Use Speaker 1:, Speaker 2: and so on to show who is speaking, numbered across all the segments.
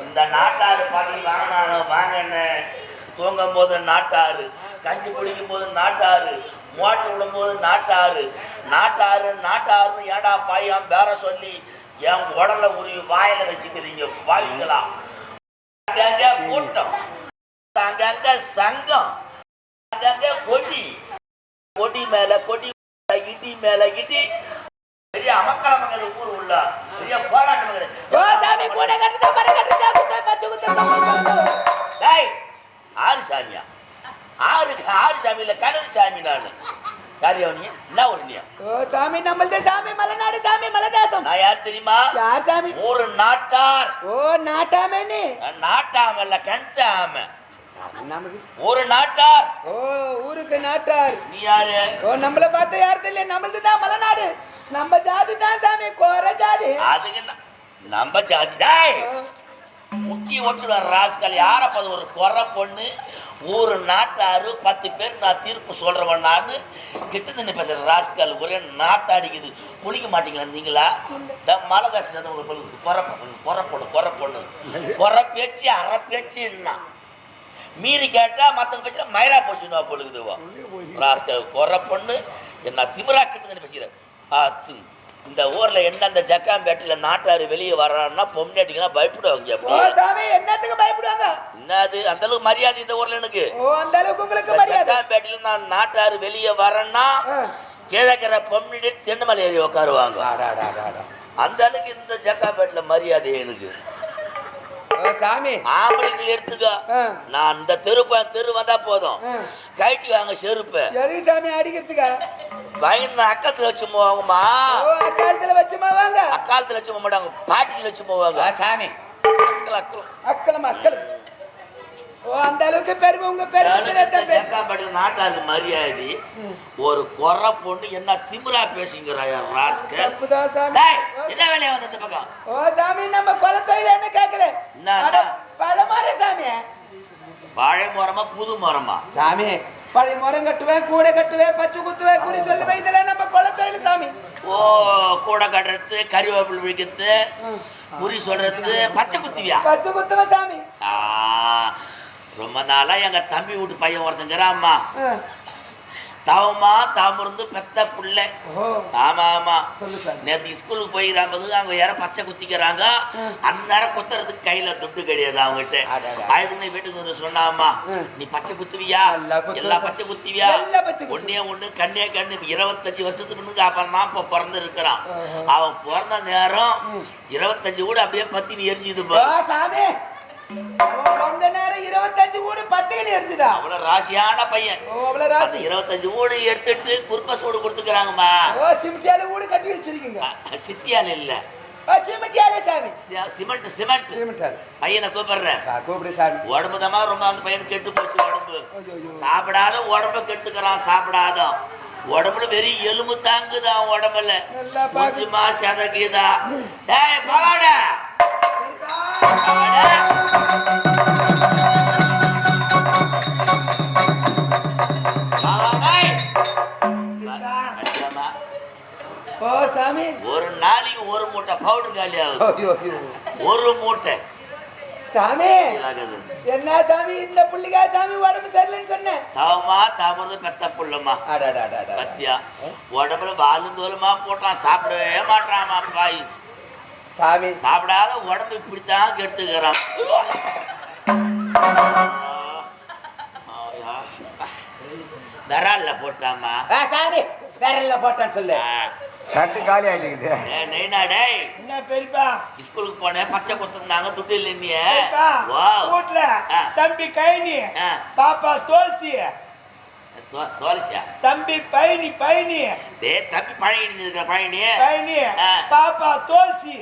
Speaker 1: இந்த நாட்டாறு பாட்டி வாங்கினாலும் வாங்கின தூங்கும் போது நாட்டாரு கஞ்சி குடிக்கும் போது நாட்டாரு மோட்டர் விடும்போது நாட்டாரு. நாட்டாரு நாட்டாருன்னு ஏடா பாயாம் பேர சொல்லி என் உடலை உருவி வாயில வச்சுக்கிறீங்க பாவிங்களா அங்கங்க கூட்டம். அங்கங்க சங்கம். அங்கங்க கொடி. கொடி மேல கொடி இடி மேல இடி. பெரிய அமக்கல மகள் ஊர் உள்ள பெரிய போராட்ட மகள்
Speaker 2: ஓ சாமி கூட கட்டுதா மர கட்டுதா குத்த பச்சை குத்த
Speaker 1: டேய் ஆறு சாமியா? ஆறு ஆறு சாமி இல்ல கழுது சாமி நான். யாரியா என்ன ஒரு
Speaker 2: ஓ சாமி நம்மள்தே சாமி மலைநாடு சாமி மலைதேசம்.
Speaker 1: நான் யார் தெரியுமா?
Speaker 2: யார் சாமி?
Speaker 1: ஒரு நாட்டார்.
Speaker 2: ஓ நாட்டாமே நீ.
Speaker 1: நாட்டாமல்ல கண்டாம
Speaker 2: நமக்கு
Speaker 1: ஒரு நாட்டார்.
Speaker 2: ஓ ஊருக்கு நாட்டார்.
Speaker 1: நீ யாரு?
Speaker 2: ஓ நம்மள பார்த்து யார் தெரியல? நம்மளது தான் மலைநாடு. நம்ம ஜாதி தான் சாமி கோர ஜாதி.
Speaker 1: அதுக்கு என்ன- நம்ம ஜாதி. டேய்!
Speaker 2: ஓ,
Speaker 1: முக்கி ஓட்டுடுவார் ராஸ்கல் யாரப்ப ஒரு குறை பொண்ணு ஒரு நாட்டாரு பத்து பேர் நான் தீர்ப்பு சொல்றவன் நான். கிட்ட நின்று பேசுற ராஸ்கல் ஒரே நாத்தாடிக்குது. குளிக்க மாட்டீங்களா நீங்களா? இந்த மலை தாசி உங்களுக்கு குறை பொண்ணு குறை பொண்ணு குறை பேச்சு அரை பேச்சு என்ன மீறி கேட்டா மத்தவங்க பேசுற மயிரா போச்சுன்னு பொழுதுவா ராஸ்கல் குறை பொண்ணு என்ன திமிரா கிட்ட நின்று பேசுகிறேன் ஆத்து. இந்த ஊர்ல என்ன அந்த ஜக்காம்பேட்டில் நாட்டாரு வெளியே வர்றான்னா பொம்னாட்டிங்கன்னா பயப்படுவாங்க.
Speaker 2: என்னத்துக்கு பயப்படுவாங்க?
Speaker 1: என்னது? அந்த அளவுக்கு மரியாதை இந்த ஊர்ல எனக்கு.
Speaker 2: ஓ அந்த அளவுக்கு உங்களுக்கு மரியாதை?
Speaker 1: ஜக்காம்பேட்டில் நான் நாட்டாரு வெளியே வரேன்னா. கிழக்கிற பொம்னிட்டு தென்னமலை ஏறி உட்காருவாங்க. அந்த அளவுக்கு இந்த ஜக்காம்பேட்டில மரியாதை எனக்கு.
Speaker 2: சாமி.
Speaker 1: ஆம்பளைகள் எடுத்துக்க. நான் அந்த தெரு ப- தெரு வந்தா போதும். கைட்டி வாங்க செருப்பு.
Speaker 2: சாமி அடிக்கிறதுக்கா?
Speaker 1: பயந்து அக்கத்துல வச்சு போவாங்கம்மா.
Speaker 2: அக்காலத்துல வச்சுமா வாங்க
Speaker 1: அக்காலத்துல வச்சு போக மாட்டாங்க. பாட்டில வச்சு போவாங்க.
Speaker 2: சாமி.
Speaker 1: அக்கல் அக்கல்.
Speaker 2: அக்களம் அக்களம் ஓ அந்த அளவுக்கு பெருமை உங்க பெருமை.
Speaker 1: நாட்டாருக்கு மரியாதை. ஒரு குறை பொண்ணு என்ன திமிரா பேசுங்கிறாயா ராஸ்கல்?
Speaker 2: தப்புதான் சாமி.
Speaker 1: என்ன வேலையா வந்த இந்த பக்கம்?
Speaker 2: ஓ சாமி நம்ம கொலை தொழில் என்ன கேக்குறேன்? பழமர சாமி.
Speaker 1: வாழை மரமா புது மரமா?
Speaker 2: சாமி பழைய மரம் கட்டுவேன் கூடை கட்டுவேன் பச்சை குத்துவேன் குறி சொல்லுவேன் இதெல்லாம் நம்ம கொலை தொழில் சாமி.
Speaker 1: ஓ கூடை கட்டுறது கறிவேப்பிலை விற்கிறது குறி சொல்றது பச்சை குத்துவியா?
Speaker 2: பச்சை குத்துவேன் சாமி.
Speaker 1: ஆ, ரொம்ப நாளா எங்க தம்பி வீட்டு பையன் ஒருத்தங்கிறாம்மா. தவமா தாமிருந்து பெத்த புள்ள. ஆமா ஆமா. நேற்று ஸ்கூலுக்கு போயிடாமது அவங்க யாரும் பச்சை குத்திக்கிறாங்க. அந்த நேரம் குத்துறதுக்கு கையில துட்டு கிடையாது அவங்ககிட்ட. அழுதுன்னு வீட்டுக்கு வந்து சொன்னாமா. நீ பச்சை குத்துவியா? எல்லா. பச்சை குத்துவியா. ஒன்னே ஒண்ணு கண்ணே கண்ணு. இருபத்தஞ்சு வருஷத்துக்கு முன்னுக்கு அப்புறம் தான் இப்போ பிறந்து இருக்கிறான். அவன் பிறந்த நேரம் இருபத்தஞ்சு கூட அப்படியே பத்தினி எரிஞ்சுது
Speaker 2: வந்த நேரம் இருபத்தஞ்சு ஊடு பத்துக்கிட்டு எரிஞ்சுதா
Speaker 1: அவ்வளவு ராசியான பையன்.
Speaker 2: ஓ அவ்வளவு ராசி.
Speaker 1: இருபத்தஞ்சு ஊடு எடுத்துட்டு குறுப்ப சூடு கொடுத்துக்கிறாங்கம்மா.
Speaker 2: ஓ சிமிட்டியால ஊடு கட்டி வச்சிருக்கீங்க.
Speaker 1: சித்தியால் இல்ல.
Speaker 2: சாமி.
Speaker 1: Cement cement.
Speaker 2: சிமிட்டால்.
Speaker 1: பையனை கூப்பிடுறேன்.
Speaker 2: கூப்பிடு சாமி.
Speaker 1: உடம்பு தமா ரொம்ப அந்த பையன் கெட்டு போச்சு உடம்பு. சாப்பிடாத உடம்ப கெடுத்துக்கிறான் சாப்பிடாத. உடம்புல வெறும் எலும்பு தாங்குதான் உடம்புல. கொஞ்சமா சதகிதா. டேய் பவாட பவுடர் காலி ஆகுது ஒரு மூட்டை.
Speaker 2: சாமி. என்ன சாமி? இந்த புள்ளிக்கா சாமி உடம்பு சரியில்லைன்னு சொன்னேன்.
Speaker 1: தாவமா தாமறது பெத்த புள்ளம்மா.
Speaker 2: அடாடாடாடா.
Speaker 1: பத்தியா? உடம்புல வாலும் தோலுமா போட்டான் சாப்பிடவே மாட்டாமா பாய்.
Speaker 2: சாமி.
Speaker 1: சாப்பிடாத உடம்பு இப்படித்தான் கெடுத்துக்கிறான். விரால்ல போட்டாமா
Speaker 2: சாமி. வேறல்ல போட்டான்னு சொல்லு.
Speaker 3: கட்டு காலி
Speaker 1: நைனா டேய்.
Speaker 4: என்ன பெரியப்பா?
Speaker 1: ஸ்கூலுக்கு போனேன் பச்சை கொடுத்துருந்தாங்க துட்டு இல்லைன்னியே
Speaker 4: பெரியப்பா,
Speaker 1: வா
Speaker 4: வீட்ல
Speaker 1: ஆ.
Speaker 4: தம்பி கைனி
Speaker 1: ஆ.
Speaker 4: பாப்பா தோல்சி. தம்பி பைனி பைனி.
Speaker 1: டேய் தம்பி பழகிட்டு இருக்கிற பழகினி
Speaker 4: பைனி
Speaker 1: ஆ.
Speaker 4: பாப்பா தோல்சி.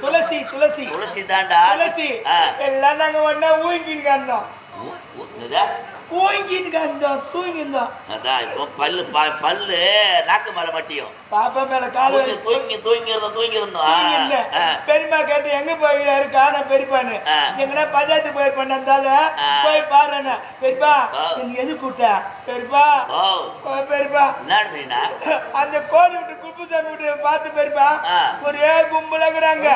Speaker 4: துளசி துளசி.
Speaker 1: துளசி தாண்டா
Speaker 4: துளசி.
Speaker 1: ஆ.
Speaker 4: எல்லாம் நாங்க ஒண்ணா ஊங்கின்னு இருந்தோம்? தூங்கிட்டு இருந்தோம் தூங்கி இருந்தோம்
Speaker 1: அதான் இப்போ பல்லு பல்லு நாக்கு மேல மட்டியும்.
Speaker 4: பாப்பா மேல கால்
Speaker 1: தூங்கி தூங்கி தூங்கி இருந்தோம் தூங்கி இருந்தோம்
Speaker 4: கேட்டு எங்க போகிறாரு காண பெரியப்பான்னு. எங்கன்னா பஞ்சாயத்து
Speaker 1: ஆ.
Speaker 4: போய் பாருண்ணா பெரியப்பா. எனக்கு எது கூட்ட பெரியப்பா. பெரியப்பா.
Speaker 1: மீனா
Speaker 4: அந்த கோடி விட்டு குப்புசாமி விட்டு பார்த்து பெரியப்பா. ஒரே கும்பலுங்கிறாங்க.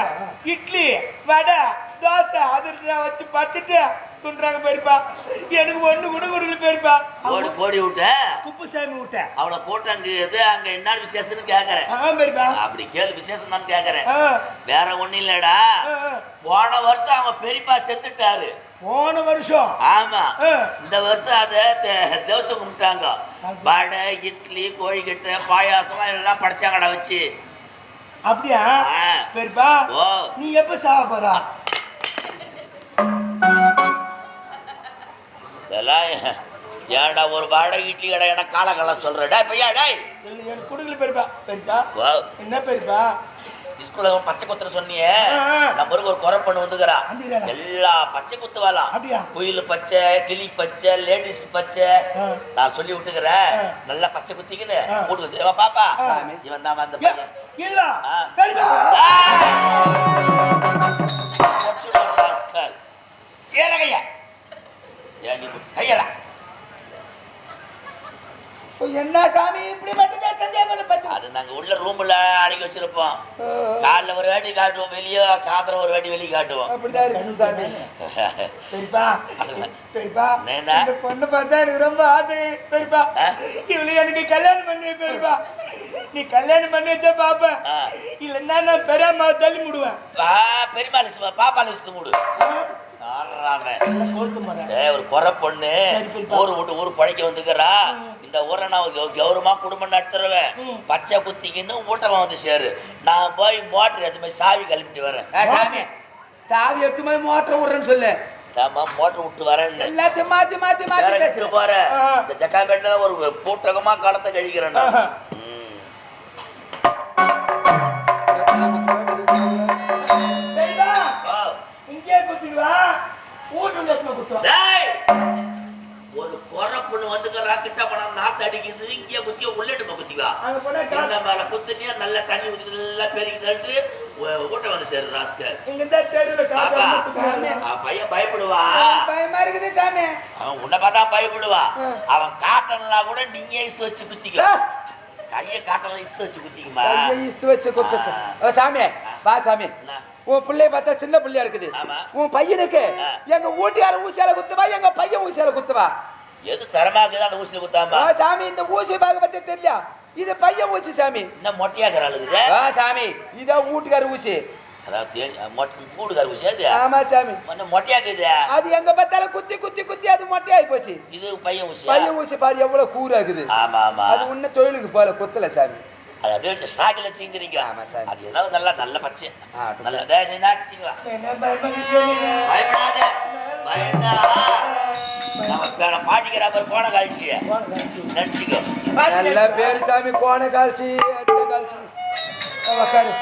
Speaker 4: இட்லி வடை தோசை அதிர்ச்சி வச்சு பச்சுட்டு துண்டுறாங்க பெரியப்பா. எனக்கு ஒண்ணு கூட கொடுக்கல பெரியப்பா.
Speaker 1: கோடி கோடி விட்ட
Speaker 4: குப்புசாமி விட்டேன்
Speaker 1: அவளை போட்டு அங்க எது அங்க என்ன விசேஷம்னு கேக்குறேன்.
Speaker 4: ஆ பெரியப்பா.
Speaker 1: அப்படி கேளு விசேஷம் தான் கேக்குறேன் வேற ஒண்ணும் இல்லடா. போன வருஷம் அவங்க பெரியப்பா செத்துட்டாரு.
Speaker 4: போன வருஷம்?
Speaker 1: ஆமா. இந்த வருஷம் அதை தேவசம் கும்பிட்டாங்க. வடை இட்லி கோழிக்கட்டை பாயாசம் எல்லாம் படைச்சாங்கடா வச்சு.
Speaker 4: அப்படியா. பெரியப்பா நீ எப்ப சாக
Speaker 1: இதெல்லாம் ஏன்டா ஒரு வடை இட்லி கடை எனக்கு காலகாலம் சொல்றடா பையா டேய்.
Speaker 4: கொடுக்கல பெரியப்பா பெரியப்பா.
Speaker 1: வா.
Speaker 4: என்ன பெரியப்பா?
Speaker 1: ஸ்கூல்ல பச்சை குத்துற சொன்னியே. நம்ம ஊருக்கு ஒரு குறை பண்ணு வந்துக்கிறா? எல்லா பச்சை குத்து வரலாம்? குயில் பச்சை கிளி பச்சை லேடிஸ் பச்சை. நான் சொல்லி விட்டுக்கிறேன். நல்லா பச்சை குத்திக்கின்னு
Speaker 4: ஆ.
Speaker 1: வீட்டுக்கு சே- வா பாப்பா. இவன் தான் வந்த
Speaker 4: ஏ,
Speaker 1: பையன்.
Speaker 4: இதுவா
Speaker 1: ஆ.
Speaker 4: பெரியப்பா
Speaker 1: கொச்சுடா ராஸ்கல். ஏற கையா ஏன் நீ கையடா
Speaker 2: இப்போ என்ன சாமி இப்படி மட்டும் தான் பச்சை
Speaker 1: அது நாங்க உள்ள ரூம்ல அடக்கி வச்சிருப்போம். காலைல ஒரு வாட்டி காட்டுவோம் வெளியே சாயந்தரம் ஒரு வாட்டி வெளியே காட்டுவோம்.
Speaker 2: அப்படிதான் இருக்குது சாமி.
Speaker 4: பெரியப்பா பெரியப்பா
Speaker 1: என்னண்ணா?
Speaker 4: இந்த பொண்ணு பார்த்தா எனக்கு ரொம்ப ஆசை. பெரியப்பா? இவளை எனக்கு கல்யாணம் பண்ணி பெரியப்பா. நீ கல்யாணம் பண்ணி வச்சா பாப்ப. இல்லைன்னா நான் பெரியம்மா தள்ளி முடுவேன்.
Speaker 1: பா பெருமாள் பாப்பாள் இசுத்து மூடு. ஒரு குறை பொண்ணு. ஊர் விட்டு ஊர் பழைக்க வந்துக்கிறா. இந்த ஊரை நான் கௌரவமா குடும்பம் நடத்துருவேன்
Speaker 4: ம்.
Speaker 1: பச்சை குத்திக்கின்னு ஊட்டமா வந்து சேரு. நான் போய் மோட்டர் எதுவுமே சாவி கிளம்பிட்டு வரேன்.
Speaker 2: சாவி எடுத்து போய் மோட்டர் விடுறேன்னு சொல்லு.
Speaker 1: தாமா மோட்டர் விட்டு வரேன்னு
Speaker 2: எல்லாத்தையும் மாத்தி மாத்தி மாத்தி
Speaker 1: போற
Speaker 4: ஆ.
Speaker 1: இந்த ஜக்காம்பேட்டில் ஒரு கூட்டகமா காலத்தை கழிக்கிறேன் சேரு ராஸ்கர்
Speaker 4: இங்க
Speaker 1: பாப்பா.
Speaker 4: வந்து குத்துவாங்க.
Speaker 1: ஆ, பையன் பயப்படுவா.
Speaker 2: பயமா இருக்குது சாமி.
Speaker 1: அவன் உன்னை பார்த்தா பயப்படுவா. அவன் காட்டலாம் கூட நீங்க இஸ்து வச்சு குத்திக்க. கையை காட்டலாம் இஸ்து வச்சு குத்திக்குமா?
Speaker 2: கையை இஸ்து வச்சு குத்துட்டு ஓ, சாமி. வா சாமி? உன் பிள்ளைய பார்த்தா சின்ன பிள்ளையா இருக்குது.
Speaker 1: ஆமா.
Speaker 2: உன் பையனுக்கு. எங்க ஊட்டியார ஊசியால குத்துவா எங்க பையன் ஊசியால குத்துவா?
Speaker 1: எது தரமாக்குது அந்த ஊசியில குத்தாம?
Speaker 2: சாமி இந்த ஊசி பாக்க பத்தி தெரியல இது பையன் ஊசி சாமி.
Speaker 1: என்ன மொட்டையாக்குற ஆளுக்குது
Speaker 2: ஆ சாமி இதான் வீட்டுக்கார ஊசி.
Speaker 1: அதாவது அது.
Speaker 2: ஆமா சாமி.
Speaker 1: மொட்டையாக்குது.
Speaker 2: அது எங்க பார்த்தாலும் குத்தி குத்தி குத்தி அது மொட்டையாகி போச்சு.
Speaker 1: இது பையன் ஊசி.
Speaker 2: பையன் ஊசி பாரு எவ்வளவு
Speaker 1: ஆமா ஆமா.
Speaker 2: அது உன்ன தொழிலுக்கு போல குத்தல சாமி.
Speaker 1: அது அப்படியே ஸ்டாக்கில் சீங்குறீங்க
Speaker 2: ஆமா, சார்.
Speaker 1: அது ஏதாவது நல்லா நல்ல பச்சை. நல்ல பாட்டிக்கிற மாதிரி போன
Speaker 4: காட்சி.
Speaker 1: நினச்சிக்கோ
Speaker 2: நல்ல பேரு சாமி. கோண அந்த கால்ச்சி உக்காரு